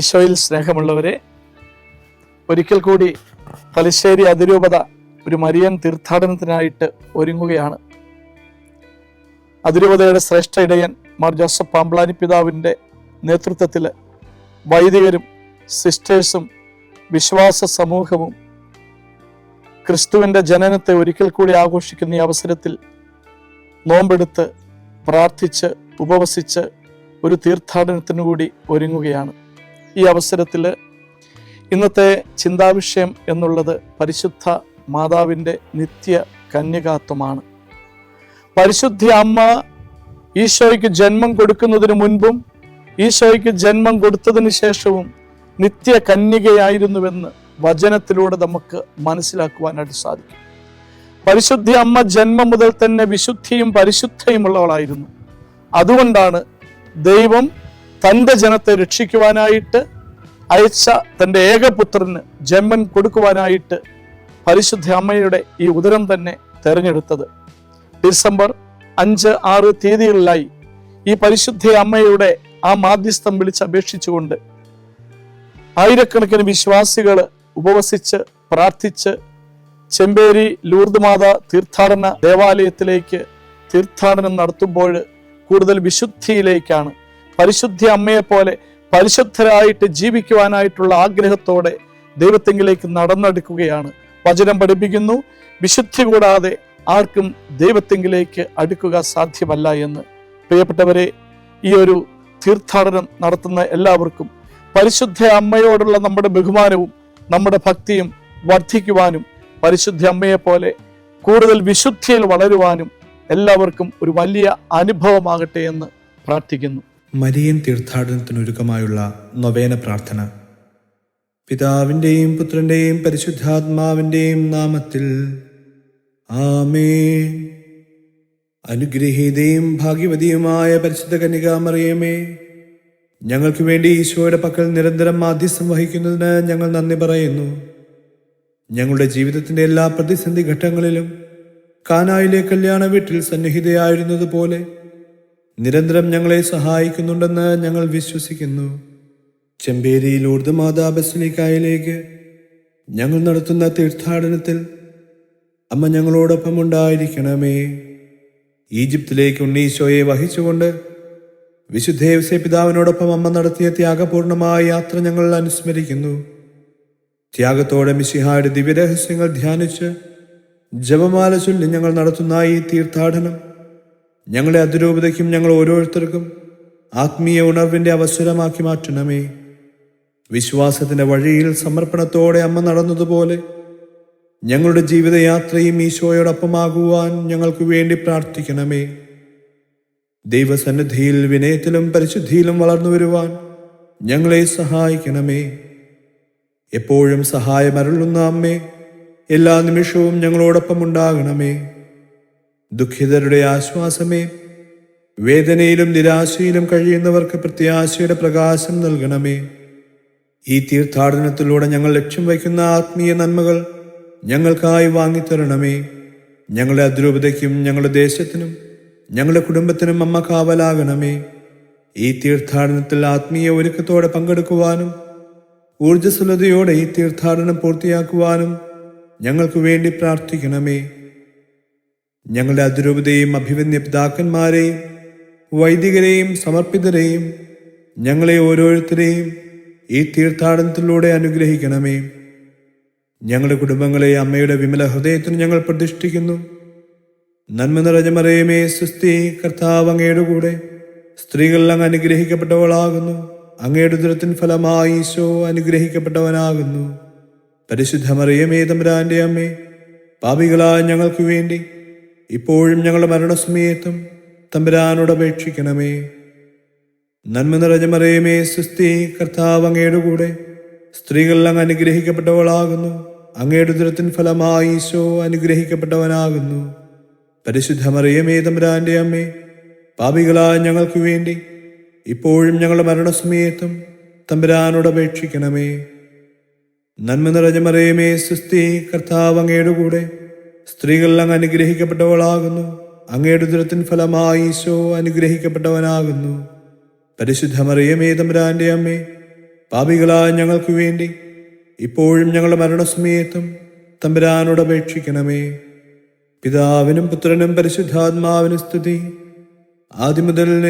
ഈശോയിൽ സ്നേഹമുള്ളവരെ ഒരിക്കൽ കൂടി തലശ്ശേരി അതിരൂപത ഒരു മരിയൻ തീർത്ഥാടനത്തിനായിട്ട് ഒരുങ്ങുകയാണ്. അതിരൂപതയുടെ ശ്രേഷ്ഠ ഇടയൻ മാർ ജോസഫ് പാമ്പ്ലാനി പിതാവിന്റെ നേതൃത്വത്തിൽ വൈദികരും സിസ്റ്റേഴ്സും വിശ്വാസ സമൂഹവും ക്രിസ്തുവിന്റെ ജനനത്തെ ഒരിക്കൽ കൂടി ആഘോഷിക്കുന്ന ഈ അവസരത്തിൽ നോമ്പെടുത്ത് പ്രാർത്ഥിച്ച് ഉപവസിച്ച് ഒരു തീർത്ഥാടനത്തിനു കൂടി ഒരുങ്ങുകയാണ്. ഈ അവസരത്തിൽ ഇന്നത്തെ ചിന്താവിഷയം എന്നുള്ളത് പരിശുദ്ധ മാതാവിന്റെ നിത്യ കന്യകാത്വമാണ്. പരിശുദ്ധി അമ്മ ഈശോയ്ക്ക് ജന്മം കൊടുക്കുന്നതിന് മുൻപും ഈശോയ്ക്ക് ജന്മം കൊടുത്തതിന് ശേഷവും നിത്യ കന്യകയായിരുന്നുവെന്ന് വചനത്തിലൂടെ നമുക്ക് മനസ്സിലാക്കുവാനായിട്ട് സാധിക്കും. പരിശുദ്ധി അമ്മ ജന്മം മുതൽ തന്നെ വിശുദ്ധിയും പരിശുദ്ധയും ഉള്ളവളായിരുന്നു അതുകൊണ്ടാണ് ദൈവം തന്റെ ജനത്തെ രക്ഷിക്കുവാനായിട്ട് അയച്ച തന്റെ ഏകപുത്രന് ജന്മൻ കൊടുക്കുവാനായിട്ട് പരിശുദ്ധ അമ്മയുടെ ഈ ഉദരം തന്നെ തെരഞ്ഞെടുത്തത്. ഡിസംബർ അഞ്ച് ആറ് തീയതികളിലായി ഈ പരിശുദ്ധ അമ്മയുടെ ആ മാധ്യസ്ഥം വിളിച്ചപേക്ഷിച്ചുകൊണ്ട് ആയിരക്കണക്കിന് വിശ്വാസികൾ ഉപവസിച്ച് പ്രാർത്ഥിച്ച് ചെമ്പേരി ലൂർദ് മാത തീർത്ഥാടന ദേവാലയത്തിലേക്ക് തീർത്ഥാടനം നടത്തുമ്പോൾ കൂടുതൽ വിശുദ്ധിയിലേക്കാണ് പരിശുദ്ധ അമ്മയെപ്പോലെ പരിശുദ്ധരായിട്ട് ജീവിക്കുവാനായിട്ടുള്ള ആഗ്രഹത്തോടെ ദൈവത്തെങ്കിലേക്ക് നടന്നെടുക്കുകയാണ്. വചനം പഠിപ്പിക്കുന്നു. വിശുദ്ധി കൂടാതെ ആർക്കും ദൈവത്തെങ്കിലേക്ക് അടുക്കുക സാധ്യമല്ല എന്ന്. പ്രിയപ്പെട്ടവരെ ഈ ഒരു തീർത്ഥാടനം നടത്തുന്ന എല്ലാവർക്കും പരിശുദ്ധ അമ്മയോടുള്ള നമ്മുടെ ബഹുമാനവും നമ്മുടെ ഭക്തിയും വർദ്ധിക്കുവാനും പരിശുദ്ധ അമ്മയെപ്പോലെ കൂടുതൽ വിശുദ്ധിയിൽ വളരുവാനും എല്ലാവർക്കും ഒരു വലിയ അനുഭവമാകട്ടെ എന്ന് പ്രാർത്ഥിക്കുന്നു. മരിയൻ തീർത്ഥാടനത്തിനൊരുക്കമായുള്ള നൊവേന പ്രാർത്ഥന. പിതാവിന്റെയും പുത്രന്റെയും പരിശുദ്ധാത്മാവിന്റെയും നാമത്തിൽ ആമേ അനുഗ്രഹീതയും ഭാഗ്യവതിയുമായ പരിശുദ്ധ കന്യകാമറിയമേ ഞങ്ങൾക്ക് വേണ്ടി ഈശോയുടെ പക്കൽ നിരന്തരം മാധ്യസ്ഥം വഹിക്കുന്നതിന് ഞങ്ങൾ നന്ദി പറയുന്നു. ഞങ്ങളുടെ ജീവിതത്തിന്റെ എല്ലാ പ്രതിസന്ധി ഘട്ടങ്ങളിലും കാനായിലെ കല്യാണ വീട്ടിൽ സന്നിഹിതയായിരുന്നതുപോലെ നിരന്തരം ഞങ്ങളെ സഹായിക്കുന്നുണ്ടെന്ന് ഞങ്ങൾ വിശ്വസിക്കുന്നു. ചെമ്പേരി ലൂർദ് മാതാ ബസലിക്കായിലേക്ക് ഞങ്ങൾ നടത്തുന്ന തീർത്ഥാടനത്തിൽ അമ്മ ഞങ്ങളോടൊപ്പം ഉണ്ടായിരിക്കണമേ ഈജിപ്തിലേക്ക് ഉണ്ണീശോയെ വഹിച്ചുകൊണ്ട് വിശുദ്ധേവസെ പിതാവിനോടൊപ്പം അമ്മ നടത്തിയ ത്യാഗപൂർണമായ യാത്ര ഞങ്ങൾ അനുസ്മരിക്കുന്നു. ത്യാഗത്തോടെ മിശിഹായുടെ ദിവ്യരഹസ്യങ്ങൾ ധ്യാനിച്ച് ജപമാല ചൊല്ലി ഞങ്ങൾ നടത്തുന്ന ഈ തീർത്ഥാടനം ഞങ്ങളുടെ അതിരൂപതയ്ക്കും ഞങ്ങൾ ഓരോരുത്തർക്കും ആത്മീയ ഉണർവിന്റെ അവസരമാക്കി മാറ്റണമേ. വിശ്വാസത്തിന്റെ വഴിയിൽ സമർപ്പണത്തോടെ അമ്മ നടന്നതുപോലെ ഞങ്ങളുടെ ജീവിതയാത്രയും ഈശോയോടൊപ്പമാകുവാൻ ഞങ്ങൾക്ക് വേണ്ടി പ്രാർത്ഥിക്കണമേ. ദൈവസന്നിധിയിൽ വിനയത്തിലും പരിശുദ്ധിയിലും വളർന്നു വരുവാൻ ഞങ്ങളെ സഹായിക്കണമേ. എപ്പോഴും സഹായമരുളുന്ന അമ്മേ എല്ലാ നിമിഷവും ഞങ്ങളോടൊപ്പം ഉണ്ടാകണമേ. ദുഃഖിതരുടെ ആശ്വാസമേ. വേദനയിലും നിരാശയിലും കഴിയുന്നവർക്ക് പ്രത്യാശയുടെ പ്രകാശം നൽകണമേ. ഈ തീർത്ഥാടനത്തിലൂടെ ഞങ്ങൾ ലക്ഷ്യം വയ്ക്കുന്ന ആത്മീയ നന്മകൾ ഞങ്ങൾക്കായി വാങ്ങിത്തരണമേ. ഞങ്ങളുടെ അതിരൂപതയ്ക്കും ഞങ്ങളുടെ ദേശത്തിനും ഞങ്ങളുടെ കുടുംബത്തിനും അമ്മ കാവലാകണമേ. ഈ തീർത്ഥാടനത്തിൽ ആത്മീയ ഒരുക്കത്തോടെ പങ്കെടുക്കുവാനും ഊർജസ്വലതയോടെ ഈ തീർത്ഥാടനം പൂർത്തിയാക്കുവാനും ഞങ്ങൾക്ക് വേണ്ടി പ്രാർത്ഥിക്കണമേ. ഞങ്ങളുടെ അതിരൂപതയും അഭിവന്യ പിതാക്കന്മാരെയും വൈദികരെയും സമർപ്പിതരെയും ഞങ്ങളെ ഓരോരുത്തരെയും ഈ തീർത്ഥാടനത്തിലൂടെ അനുഗ്രഹിക്കണമേ. ഞങ്ങളുടെ കുടുംബങ്ങളെ അമ്മയുടെ വിമല ഹൃദയത്തിന് ഞങ്ങൾ പ്രതിഷ്ഠിക്കുന്നു. നന്മ നിറഞ്ഞ മറിയമേ സുസ്ഥി കർത്താവ് അങ്ങയുടെ കൂടെ. സ്ത്രീകൾ അങ്ങ് അനുഗ്രഹിക്കപ്പെട്ടവളാകുന്നു. അങ്ങയുടെ ദുരത്തിൻ ഫലമായി ഈശോ അനുഗ്രഹിക്കപ്പെട്ടവനാകുന്നു. പരിശുദ്ധ മറിയമേ തമ്പുരാന്റെ അമ്മേ പാപികളായ ഞങ്ങൾക്ക് വേണ്ടി ഇപ്പോഴും ഞങ്ങളുടെ മരണസമയത്തും തമ്പുരാനോട് അപേക്ഷിക്കണമേ. നന്മ നിറഞ്ഞ മറിയമേ സുസ്ഥി കർത്താവ് അങ്ങയുടെ കൂടെ. സ്ത്രീകളിൽ അങ്ങ് അനുഗ്രഹിക്കപ്പെട്ടവളാകുന്നു. അങ്ങയുടെ ദുരത്തിൻ ഫലമായി ഈശോ അനുഗ്രഹിക്കപ്പെട്ടവനാകുന്നു. പരിശുദ്ധ മറിയമേ തമ്പുരാന്റെ അമ്മേ പാപികളായ ഞങ്ങൾക്ക് വേണ്ടി ഇപ്പോഴും ഞങ്ങളുടെ മരണസമയത്തും തമ്പുരാനോട് അപേക്ഷിക്കണമേ. നന്മ നിറഞ്ഞ മറിയമേ സുസ്ഥി കർത്താവ് അങ്ങയുടെ കൂടെ. സ്ത്രീകൾ അങ്ങ് അനുഗ്രഹിക്കപ്പെട്ടവളാകുന്നു. അങ്ങയുടെ ദുരത്തിൻ ഫലമായി ഈശോ അനുഗ്രഹിക്കപ്പെട്ടവനാകുന്നു. പരിശുദ്ധ മറിയമേ അമ്മേ പാപികളായ ഞങ്ങൾക്ക് വേണ്ടി ഇപ്പോഴും ഞങ്ങളുടെ മരണസമയത്തും തമ്പുരാനോട് അപേക്ഷിക്കണമേ. പിതാവിനും പുത്രനും പരിശുദ്ധാത്മാവിനും സ്തുതി. ആദ്യം മുതൽ